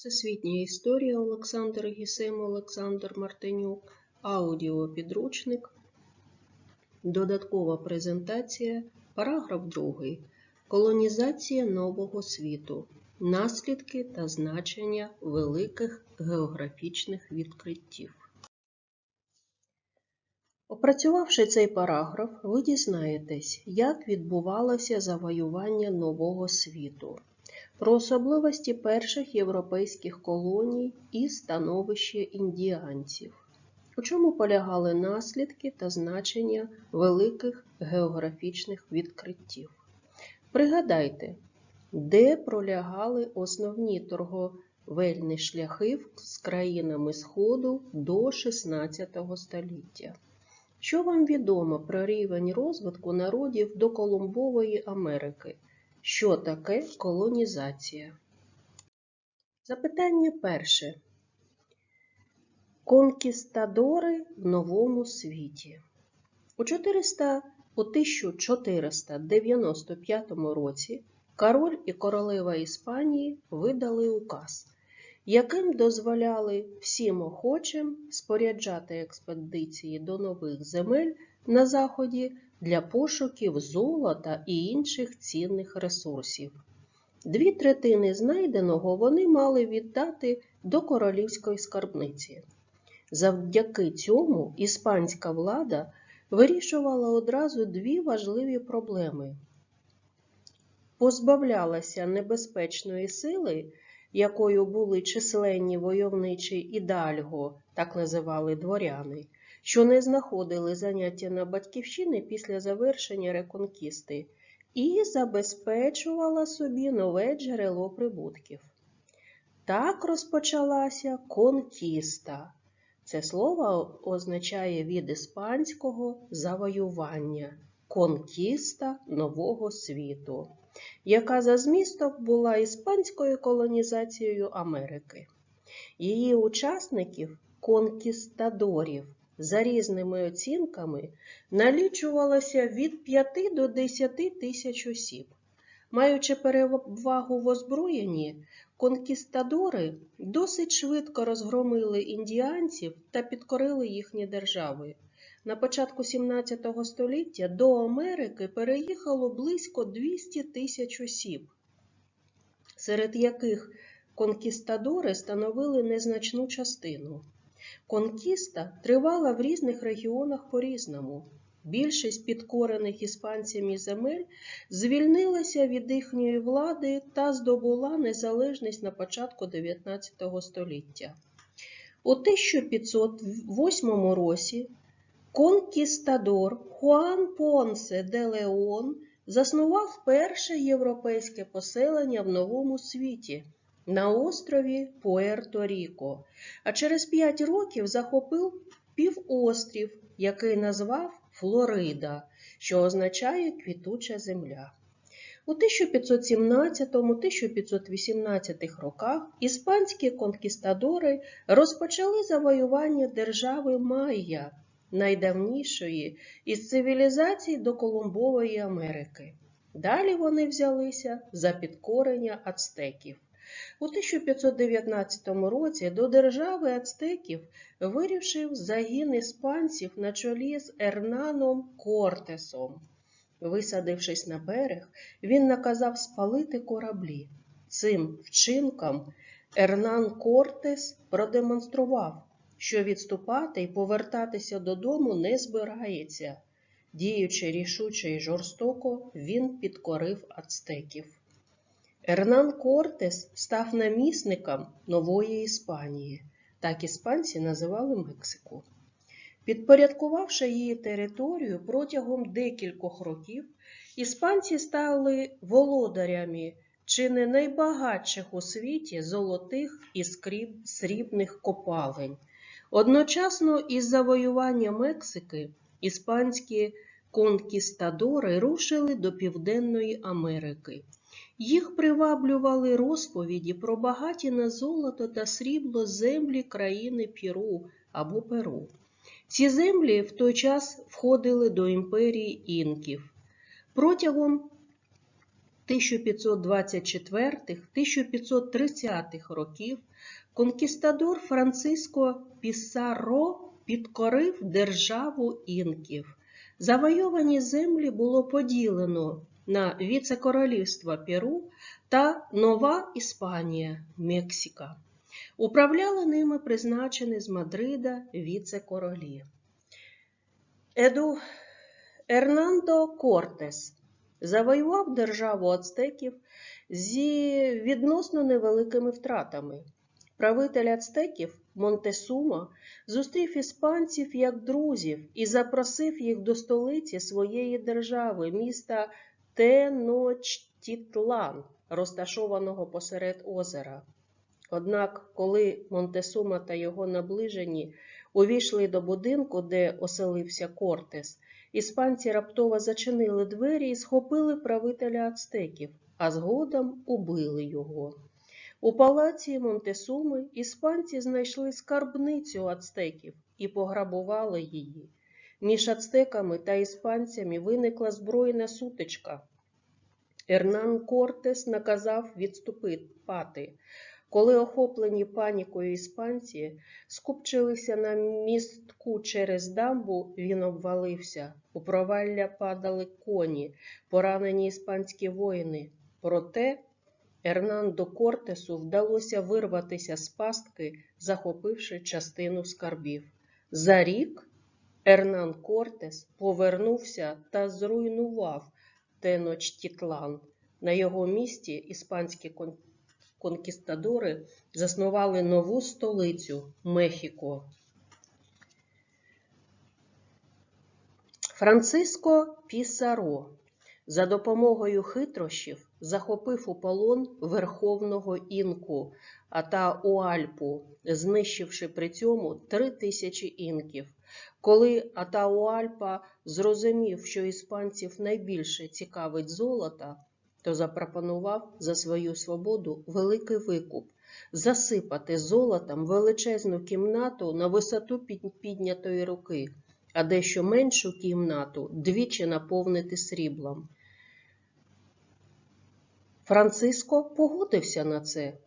Всесвітня історія Олександр Гісем, Олександр Мартинюк, аудіопідручник, додаткова презентація, параграф 2. Колонізація нового світу. Наслідки та значення великих географічних відкриттів. Опрацювавши цей параграф, ви дізнаєтесь, як відбувалося завоювання нового світу, про особливості перших європейських колоній і становище індіанців, у чому полягали наслідки та значення великих географічних відкриттів. Пригадайте, де пролягали основні торговельні шляхи з країнами Сходу до XVI століття. Що вам відомо про рівень розвитку народів до Колумбової Америки? Що таке колонізація? Запитання перше. Конкістадори в новому світі. У 400 у 1495 році король і королева Іспанії видали указ, яким дозволяли всім охочим споряджати експедиції до нових земель на Заході для пошуків золота і інших цінних ресурсів. Дві третини знайденого вони мали віддати до королівської скарбниці. Завдяки цьому іспанська влада вирішувала одразу дві важливі проблеми. Позбавлялася небезпечної сили, якою були численні войовничі ідальго, так називали дворяни, що не знаходили заняття на батьківщини після завершення реконкісти, і забезпечувала собі нове джерело прибутків. Так розпочалася конкіста. Це слово означає від іспанського завоювання, конкіста нового світу, яка за змістом була іспанською колонізацією Америки. Її учасників, конкістадорів, за різними оцінками налічувалося від 5 до 10 тисяч осіб. Маючи перевагу в озброєнні, конкістадори досить швидко розгромили індіанців та підкорили їхні держави. На початку 17 століття до Америки переїхало близько 200 тисяч осіб, серед яких конкістадори становили незначну частину. Конкіста тривала в різних регіонах по-різному. Більшість підкорених іспанцями земель звільнилася від їхньої влади та здобула незалежність на початку 19 століття. У 1508 році конкістадор Хуан Понсе де Леон заснував перше європейське поселення в новому світі на острові Пуерто-Ріко, а через 5 років захопив півострів, який назвав Флорида, що означає квітуча земля. У 1517-1518 роках іспанські конкістадори розпочали завоювання держави Майя, найдавнішої із цивілізацій до Колумбової Америки. Далі вони взялися за підкорення ацтеків. У 1519 році до держави ацтеків вирішив загін іспанців на чолі з Ернаном Кортесом. Висадившись на берег, він наказав спалити кораблі. Цим вчинком Ернан Кортес продемонстрував, що відступати і повертатися додому не збирається. Діючи рішуче і жорстоко, він підкорив ацтеків. Ернан Кортес став намісником нової Іспанії, так іспанці називали Мексику. Підпорядкувавши її територію протягом декількох років, іспанці стали володарями чи не найбагатших у світі золотих і срібних копалень. Одночасно із завоювання Мексики іспанські конкістадори рушили до Південної Америки. Їх приваблювали розповіді про багаті на золото та срібло землі країни Піру або Перу. Ці землі в той час входили до імперії інків. Протягом 1524-1530 років конкістадор Франциско Пісаро підкорив державу інків. Завойовані землі було поділено на віце-королівства Перу та Нова Іспанія Мексика. Управляли ними призначені з Мадрида віце-королі. Еду Ернандо Кортес завоював державу ацтеків зі відносно невеликими втратами. Правитель ацтеків Монтесума зустрів іспанців як друзів і запросив їх до столиці своєї держави, міста Теночтітлан, розташованого посеред озера. Однак, коли Монтесума та його наближені увійшли до будинку, де оселився Кортес, іспанці раптово зачинили двері і схопили правителя ацтеків, а згодом убили його. У палаці Монтесуми іспанці знайшли скарбницю ацтеків і пограбували її. Між ацтеками та іспанцями виникла збройна сутичка. Ернан Кортес наказав відступити. Коли охоплені панікою іспанці скупчилися на містку через дамбу, він обвалився. У провалля падали коні, поранені іспанські воїни. Проте Ернандо Кортесу вдалося вирватися з пастки, захопивши частину скарбів. За рік Ернан Кортес повернувся та зруйнував Теночтітлан. На його місці іспанські кон- конкістадори заснували нову столицю Мехіко. Франциско Пісаро за допомогою хитрощів захопив у полон верховного інку Атауальпу, знищивши при цьому три тисячі інків. Коли Атауальпа зрозумів, що іспанців найбільше цікавить золота, то запропонував за свою свободу великий викуп засипати золотом величезну кімнату на висоту піднятої руки, а дещо меншу кімнату двічі наповнити сріблом. Франциско погодився на це.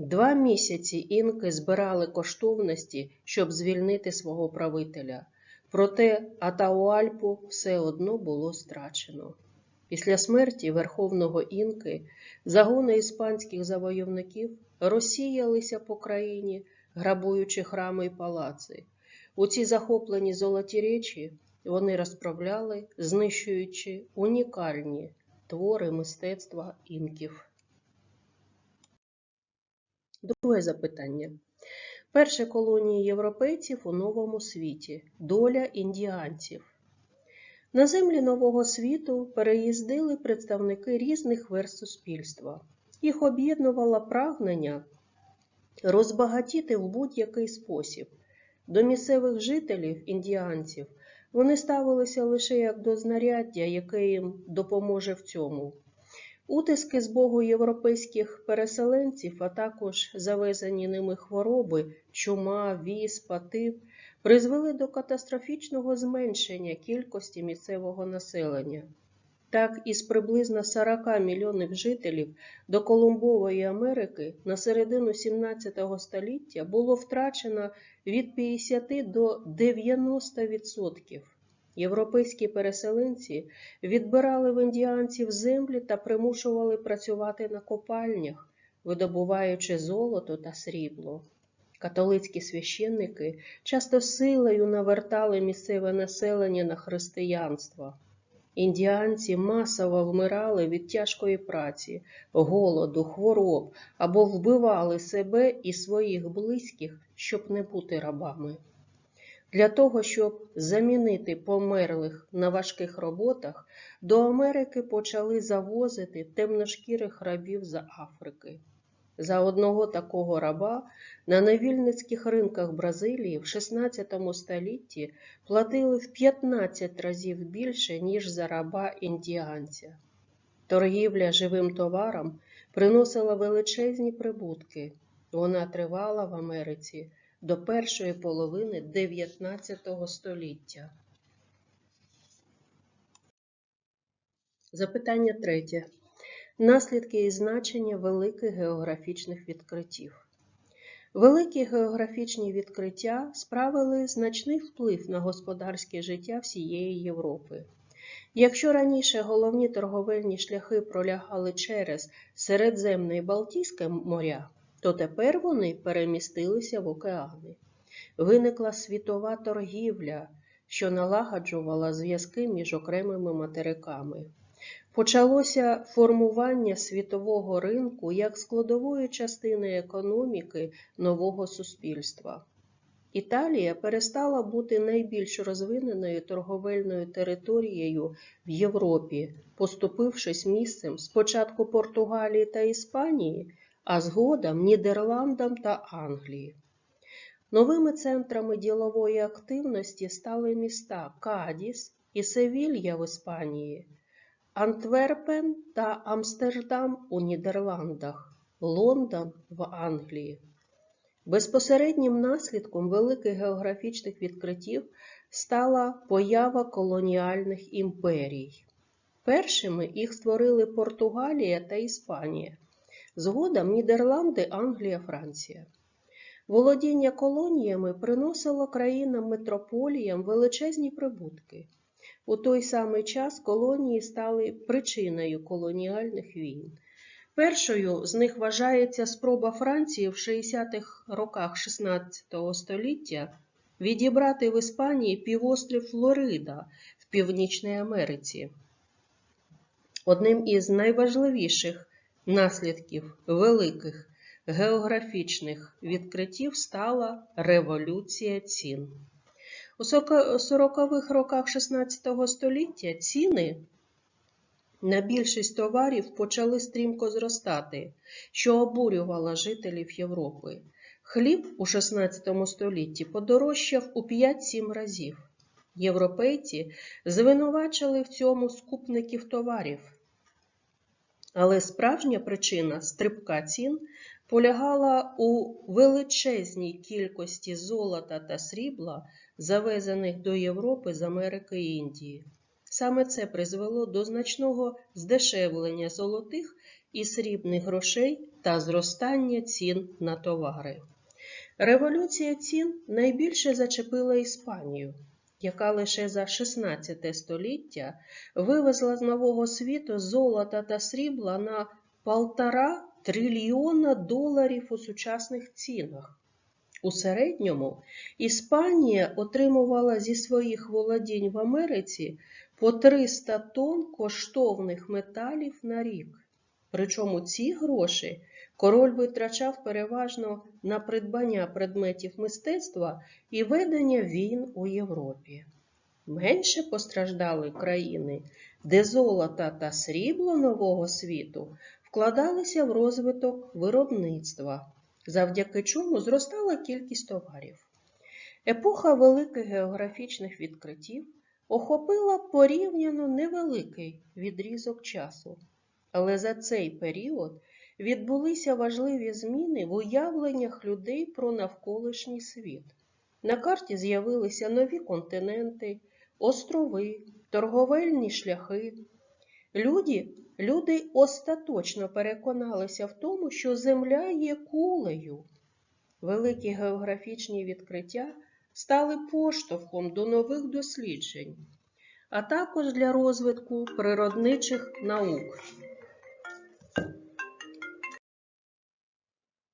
Два місяці інки збирали коштовності, щоб звільнити свого правителя. Проте Атауальпу все одно було страчено. Після смерті верховного інки загони іспанських завойовників розсіялися по країні, грабуючи храми й палаци. У ці захоплені золоті речі вони розправляли, знищуючи унікальні твори мистецтва інків. Друге запитання. Перші колонії європейців у новому світі. Доля індіанців. На землі нового світу переїздили представники різних верст суспільства. Їх об'єднувало прагнення розбагатіти в будь-який спосіб. До місцевих жителів, індіанців, вони ставилися лише як до знаряддя, яке їм допоможе в цьому. Утиски з Богу європейських переселенців, а також завезені ними хвороби, чума, віспа, тиф, призвели до катастрофічного зменшення кількості місцевого населення. Так, із приблизно 40 мільйонів жителів до Колумбової Америки на середину 17 століття було втрачено від 50 до 90%. Європейські переселенці відбирали в індіанців землі та примушували працювати на копальнях, видобуваючи золото та срібло. Католицькі священники часто силою навертали місцеве населення на християнство. Індіанці масово вмирали від тяжкої праці, голоду, хвороб або вбивали себе і своїх близьких, щоб не бути рабами. Для того, щоб замінити померлих на важких роботах, до Америки почали завозити темношкірих рабів з Африки. За одного такого раба на невільницьких ринках Бразилії в 16 столітті платили в 15 разів більше, ніж за раба індіанця. Торгівля живим товаром приносила величезні прибутки. Вона тривала в Америці до першої половини 19 століття. Запитання третє. наслідки і значення великих географічних відкриттів. Великі географічні відкриття справили значний вплив на господарське життя всієї Європи. Якщо раніше головні торговельні шляхи пролягали через Середземне і Балтійське моря, то тепер вони перемістилися в океани. Виникла світова торгівля, що налагоджувала зв'язки між окремими материками. Почалося формування світового ринку як складової частини економіки нового суспільства. Італія перестала бути найбільш розвиненою торговельною територією в Європі, поступившись місцем спочатку Португалії та Іспанії, а згодом Нідерландам та Англії. Новими центрами ділової активності стали міста Кадіс і Севілья в Іспанії, Антверпен та Амстердам у Нідерландах, Лондон в Англії. Безпосереднім наслідком великих географічних відкриттів стала поява колоніальних імперій. Першими їх створили Португалія та Іспанія, згодом Нідерланди, Англія, Франція. Володіння колоніями приносило країнам-метрополіям величезні прибутки. У той самий час колонії стали причиною колоніальних війн. Першою з них вважається спроба Франції в 60-х роках XVI століття відібрати в Іспанії півострів Флорида в Північній Америці. Одним із найважливіших наслідків великих географічних відкриттів стала революція цін. У 40-х роках XVI століття ціни на більшість товарів почали стрімко зростати, що обурювало жителів Європи. Хліб у XVI столітті подорожчав у 5-7 разів. Європейці звинувачили в цьому скупників товарів. Але справжня причина стрибка цін полягала у величезній кількості золота та срібла, завезених до Європи з Америки і Індії. Саме це призвело до значного здешевлення золотих і срібних грошей та зростання цін на товари. Революція цін найбільше зачепила Іспанію, яка лише за 16 століття вивезла з нового світу золота та срібла на полтора трильйона доларів у сучасних цінах. У середньому Іспанія отримувала зі своїх володінь в Америці по 300 тонн коштовних металів на рік. Причому ці гроші король витрачав переважно на придбання предметів мистецтва і ведення війн у Європі. Менше постраждали країни, де золота та срібло нового світу вкладалися в розвиток виробництва, завдяки чому зростала кількість товарів. Епоха великих географічних відкриттів охопила порівняно невеликий відрізок часу, але за цей період відбулися важливі зміни в уявленнях людей про навколишній світ. На карті з'явилися нові континенти, острови, торговельні шляхи. Люди, люди остаточно переконалися в тому, що Земля є кулею. Великі географічні відкриття стали поштовхом до нових досліджень, а також для розвитку природничих наук.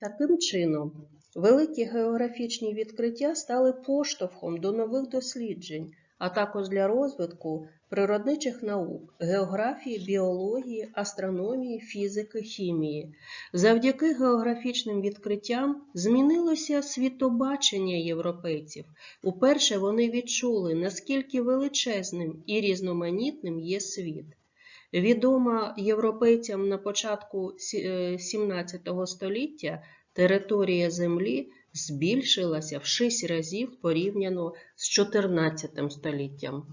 Таким чином, великі географічні відкриття стали поштовхом до нових досліджень, а також для розвитку природничих наук, географії, біології, астрономії, фізики, хімії. Завдяки географічним відкриттям змінилося світобачення європейців. Уперше вони відчули, наскільки величезним і різноманітним є світ. Відома європейцям на початку XVII століття територія Землі збільшилася в 6 разів порівняно з 14 століттям.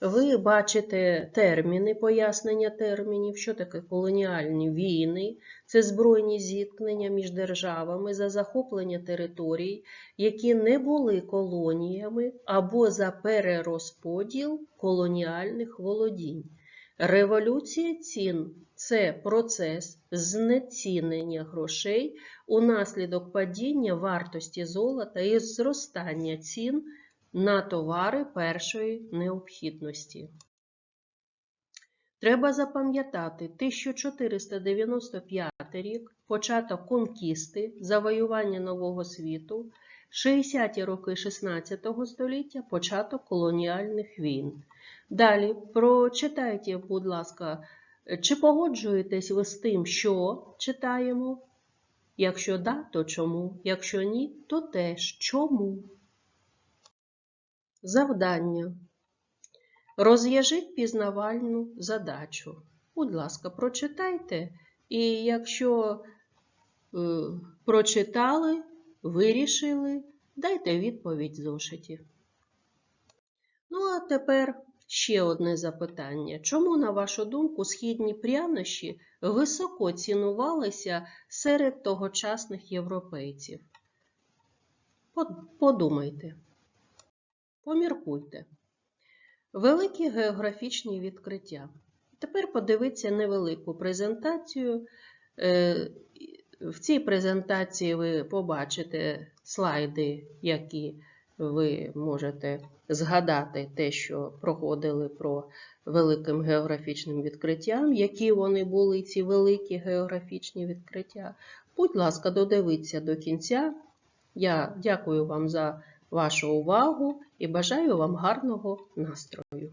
Ви бачите терміни, пояснення термінів, що таке колоніальні війни, це збройні зіткнення між державами за захоплення територій, які не були колоніями або за перерозподіл колоніальних володінь. Революція цін це процес знецінення грошей унаслідок падіння вартості золота і зростання цін на товари першої необхідності. Треба запам'ятати 1495 рік, початок конкісти, завоювання нового світу, 60-ті роки 16 століття, початок колоніальних війн. Далі прочитайте, будь ласка, чи погоджуєтесь ви з тим, що читаємо? Якщо да, то чому? Якщо ні, то теж чому? Завдання. Розв'яжіть пізнавальну задачу. Будь ласка, прочитайте. І якщо е, прочитали, вирішили, дайте відповідь зошиті. Ну, а тепер ще одне запитання. Чому, на вашу думку, східні прянощі високо цінувалися серед тогочасних європейців? Подумайте, поміркуйте. Великі географічні відкриття. Тепер подивіться невелику презентацію. В цій презентації ви побачите слайди, які ви можете згадати те, що проходили про великим географічним відкриттям, які вони були, ці великі географічні відкриття. Будь ласка, додивіться до кінця. Я дякую вам за вашу увагу і бажаю вам гарного настрою.